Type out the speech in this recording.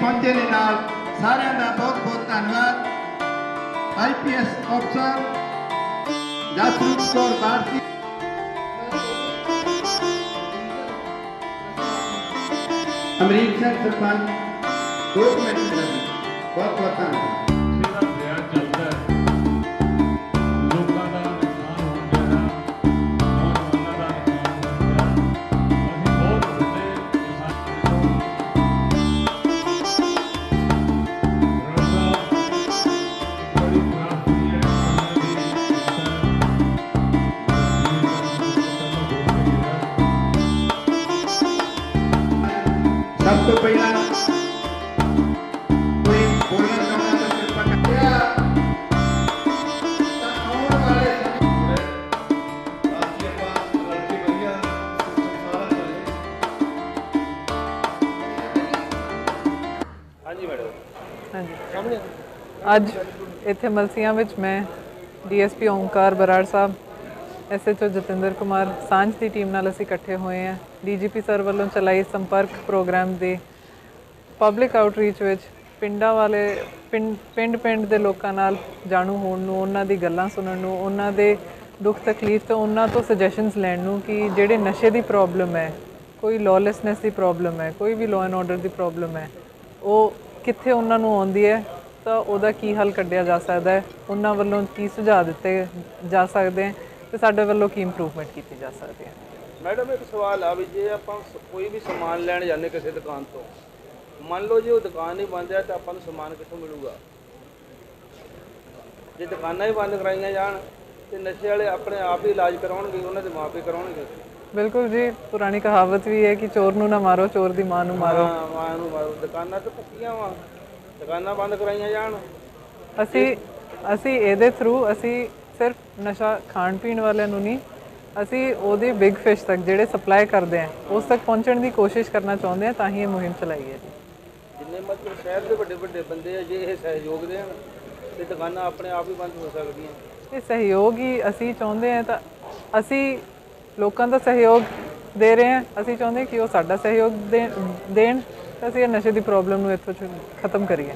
ਪਹੁੰਚੇ ਦੇ ਨਾਲ। ਸਾਰਿਆਂ ਦਾ ਬਹੁਤ ਬਹੁਤ ਧੰਨਵਾਦ। ਆਈਪੀਐਸ ਅਫਸਰ ਜਸਪ੍ਰੀਤ ਕੌਰ ਭਾਰਤੀ ਅਮਰੀਕ ਸਿੰਘ ਸਰਪੰਚ, ਦੋ ਮਿੰਟ ਬਹੁਤ ਬਹੁਤ ਧੰਨਵਾਦ। ਸਭ ਤੋਂ ਪਹਿਲਾਂ ਕੋਈ ਬੋਲਣਾ ਚਾਹੁੰਦਾ ਤਾਂ ਕਿਰਪਾ ਕਰਕੇ ਤਾਂ ਆਉਣ ਵਾਲੇ ਸਮੇਂ ਬਾਕੀ ਆਪਾਂ ਲੜਕੇ ਵਧੀਆ ਸਿਸਟਮ ਸਾਰਾ ਚੱਲੇ ਹਾਂਜੀ। ਅੱਜ ਇੱਥੇ ਮਲਸੀਆਂ ਵਿੱਚ ਮੈਂ ਡੀਐਸਪੀ ਓਮਕਾਰ ਬਰਾੜ ਸਾਹਿਬ ਐਸਐਚਓ ਜਤਿੰਦਰ ਕੁਮਾਰ ਸਾਂਝ ਦੀ ਟੀਮ ਨਾਲ ਅਸੀਂ ਇਕੱਠੇ ਹੋਏ ਹਾਂ। ਡੀਜੀਪੀ ਸਰ ਵੱਲੋਂ ਚਲਾਈ ਸੰਪਰਕ ਪ੍ਰੋਗਰਾਮ ਦੇ ਪਬਲਿਕ ਆਊਟਰੀਚ ਵਿੱਚ ਪਿੰਡਾਂ ਵਾਲੇ, ਪਿੰਡ ਪਿੰਡ ਪਿੰਡ ਦੇ ਲੋਕਾਂ ਨਾਲ ਜਾਣੂ ਹੋਣ ਨੂੰ, ਉਹਨਾਂ ਦੀ ਗੱਲਾਂ ਸੁਣਨ ਨੂੰ, ਉਹਨਾਂ ਦੇ ਦੁੱਖ ਤਕਲੀਫ ਤੋਂ ਉਹਨਾਂ ਤੋਂ ਸੁਜੈਸ਼ਨਸ ਲੈਣ ਨੂੰ ਕਿ ਜਿਹੜੇ ਨਸ਼ੇ ਦੀ ਪ੍ਰੋਬਲਮ ਹੈ, ਕੋਈ ਲੌਲੈਸਨੈਸ ਦੀ ਪ੍ਰੋਬਲਮ ਹੈ, ਕੋਈ ਵੀ ਲਾਅ ਐਂਡ ਆਰਡਰ ਦੀ ਪ੍ਰੋਬਲਮ ਹੈ, ਉਹ ਕਿੱਥੇ ਉਹਨਾਂ ਨੂੰ ਆਉਂਦੀ ਹੈ, ਤਾਂ ਉਹਦਾ ਕੀ ਹੱਲ ਕੱਢਿਆ ਜਾ ਸਕਦਾ ਹੈ, ਉਹਨਾਂ ਵੱਲੋਂ ਕੀ ਸੁਝਾਅ ਦਿੱਤੇ ਜਾ ਸਕਦੇ ਤੇ ਸਾਡੇ ਵੱਲੋਂ ਕੀ ਇੰਪਰੂਵਮੈਂਟ ਕੀਤੀ ਜਾ ਸਕਦੀ ਹੈ? ਮੈਡਮ ਇੱਕ ਸਵਾਲ ਆ ਵੀ ਜੇ ਆਪਾਂ ਕੋਈ ਵੀ ਸਮਾਨ ਲੈਣ ਜਾਂਦੇ ਕਿਸੇ ਦੁਕਾਨ ਤੋਂ ਮੰਨ ਲਓ ਜੇ ਉਹ ਦੁਕਾਨ ਨਹੀਂ ਬੰਦ ਹੈ ਤਾਂ ਆਪਾਂ ਨੂੰ ਸਮਾਨ ਕਿੱਥੋਂ ਮਿਲੂਗਾ? ਜੇ ਦੁਕਾਨਾਂ ਹੀ ਬੰਦ ਕਰਾਈਆਂ ਜਾਣ ਤੇ ਨਸ਼ੇ ਵਾਲੇ ਆਪਣੇ ਆਪ ਹੀ ਇਲਾਜ ਕਰਾਉਣਗੇ ਉਹਨਾਂ ਦੇ ਮਾਪੇ ਕਰਾਉਣਗੇ? ਬਿਲਕੁਲ ਜੀ ਪੁਰਾਣੀ ਕਹਾਵਤ ਵੀ ਹੈ ਕਿ ਚੋਰ ਨੂੰ ਨਾ ਮਾਰੋ ਚੋਰ ਦੀ ਮਾਂ ਨੂੰ ਮਾਰੋ। ਹਾਂ ਮਾਂ ਨੂੰ ਮਾਰੋ। ਦੁਕਾਨਾਂ ਤਾਂ ਪੱਕੀਆਂ ਵਾ। ਦੁਕਾਨਾਂ ਬੰਦ ਕਰਾਈਆਂ ਜਾਣ। ਅਸੀਂ ਅਸੀਂ ਇਹਦੇ ਥਰੂ ਅਸੀਂ ਸਿਰਫ ਨਸ਼ਾ ਖਾਣ ਪੀਣ ਵਾਲਿਆਂ ਨੂੰ ਨਹੀਂ ਅਸੀਂ ਉਹਦੇ ਬਿਗ ਫਿਸ਼ ਤੱਕ ਜਿਹੜੇ ਸਪਲਾਈ ਕਰਦੇ ਆ ਉਸ ਤੱਕ ਪਹੁੰਚਣ ਦੀ ਕੋਸ਼ਿਸ਼ ਕਰਨਾ ਚਾਹੁੰਦੇ ਆ ਤਾਂ ਹੀ ਇਹ ਮੁਹਿੰਮ ਚਲਾਈ ਹੈ ਜੀ। ਜਿੰਨੇ ਮਤਲਬ ਸ਼ਹਿਰ ਦੇ ਵੱਡੇ ਵੱਡੇ ਬੰਦੇ ਆ ਜੇ ਇਹ ਸਹਿਯੋਗ ਦੇਣ ਤੇ ਦੁਕਾਨਾਂ ਆਪਣੇ ਆਪ ਹੀ ਬੰਦ ਹੋ ਸਕਦੀਆਂ। ਇਹ ਸਹਿਯੋਗ ਹੀ ਅਸੀਂ ਚਾਹੁੰਦੇ ਆ ਤਾਂ ਅਸੀਂ ਲੋਕਾਂ ਦਾ ਸਹਿਯੋਗ ਦੇ ਰਹੇ ਹਾਂ ਅਸੀਂ ਚਾਹੁੰਦੇ ਕਿ ਉਹ ਸਾਡਾ ਸਹਿਯੋਗ ਦੇਣ ਤਾਂ ਅਸੀਂ ਇਹ ਨਸ਼ੇ ਦੀ ਪ੍ਰੋਬਲਮ ਨੂੰ ਇੱਥੋਂ ਖਤਮ ਕਰੀਏ।